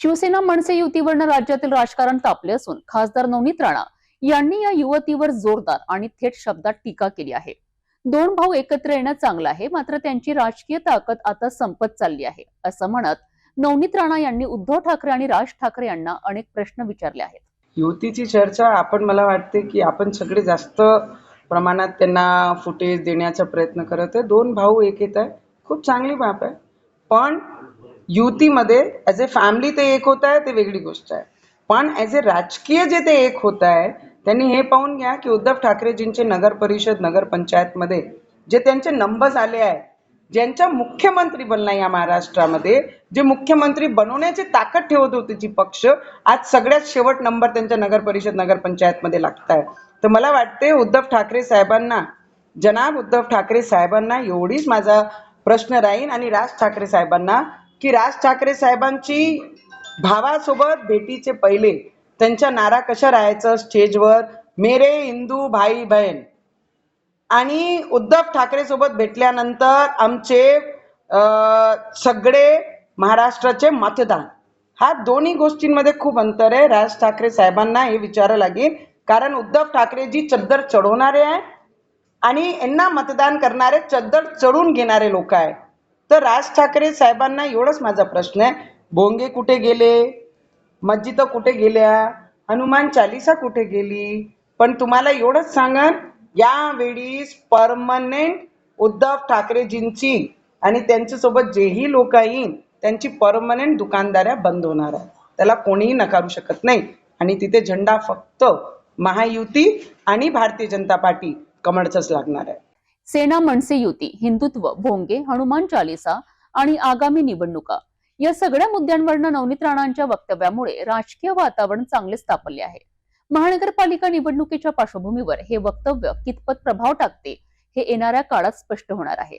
शिवसेना मनसे युतीवरनं राज्यातील राजकारण तापले असून खासदार नवनीत राणा यांनी या युवतीवर जोरदार आणि थेट शब्दात टीका केली आहे. दोन भाऊ एकत्र येणं चांगलं आहे मात्र त्यांची राजकीय ताकद आता संपत चालली आहे असं म्हणत नवनीत राणा यांनी उद्धव ठाकरे आणि राज ठाकरे यांना अनेक प्रश्न विचारले आहेत. युतीची चर्चा आपण मला वाटते की आपण सगळे जास्त प्रमाणात त्यांना फुटेज देण्याचा प्रयत्न करत आहे. दोन भाऊ एक येत आहे. खूप चांगली बाब आहे. पण युतीमध्ये ॲज ए फॅमिली ते एक होत आहे ते वेगळी गोष्ट आहे. पण ॲज ए राजकीय जे ते एक होत आहे त्यांनी हे पाहून घ्या की उद्धव ठाकरेजींचे नगर परिषद नगर पंचायतमध्ये जे त्यांचे नंबर्स आले आहे ज्यांच्या मुख्यमंत्री बनला या महाराष्ट्रामध्ये जे मुख्यमंत्री बनवण्याची ताकद ठेवत होते जी पक्ष आज सगळ्यात शेवट नंबर त्यांच्या नगर परिषद नगर पंचायतमध्ये लागत आहे. तर मला वाटते उद्धव ठाकरे साहेबांना जनाब उद्धव ठाकरे साहेबांना एवढीच माझा प्रश्न राहील आणि राज ठाकरे साहेबांना की राज ठाकरे साहेबांची भावासोबत भेटीचे पहिले. त्यांच्या नारा कशा राहायचं? स्टेजवर. मेरे हिंदू भाई बहीण आणि उद्धव ठाकरे सोबत भेटल्यानंतर आमचे सगळे महाराष्ट्राचे मतदान. हा दोन्ही गोष्टींमध्ये खूप अंतर आहे. राज ठाकरे साहेबांना हे विचारावं लागेल. कारण उद्धव ठाकरेजी चद्दर चढवणारे आहे. आणि यांना मतदान करणारे चद्दर चढून घेणारे लोक आहे तर राज ठाकरे साहेबांना एवढंच माझा प्रश्न आहे. भोंगे कुठे गेले? मस्जिद कुठे गेल्या? हनुमान चालिसा कुठे गेली? पण तुम्हाला एवढंच सांगन यावेळी परमनंट उद्धव ठाकरेजींची आणि त्यांच्यासोबत जेही लोक येईन त्यांची परमनंट दुकानदाऱ्या बंद होणार आहे त्याला कोणीही नकारू शकत नाही. आणि तिथे झेंडा फक्त महायुती आणि भारतीय जनता पार्टी कमळचाच लागणार आहे. सेना मनसे युती हिंदुत्व भोंगे हनुमान चालिसा आणि आगामी निवडणुका या सगळ्या मुद्द्यांवरनं नवनीत राणांच्या वक्तव्यामुळे राजकीय वातावरण चांगलेच तापले आहे. महानगरपालिका निवडणुकीच्या पार्श्वभूमीवर हे वक्तव्य कितपत प्रभाव टाकते हे येणाऱ्या काळात स्पष्ट होणार आहे.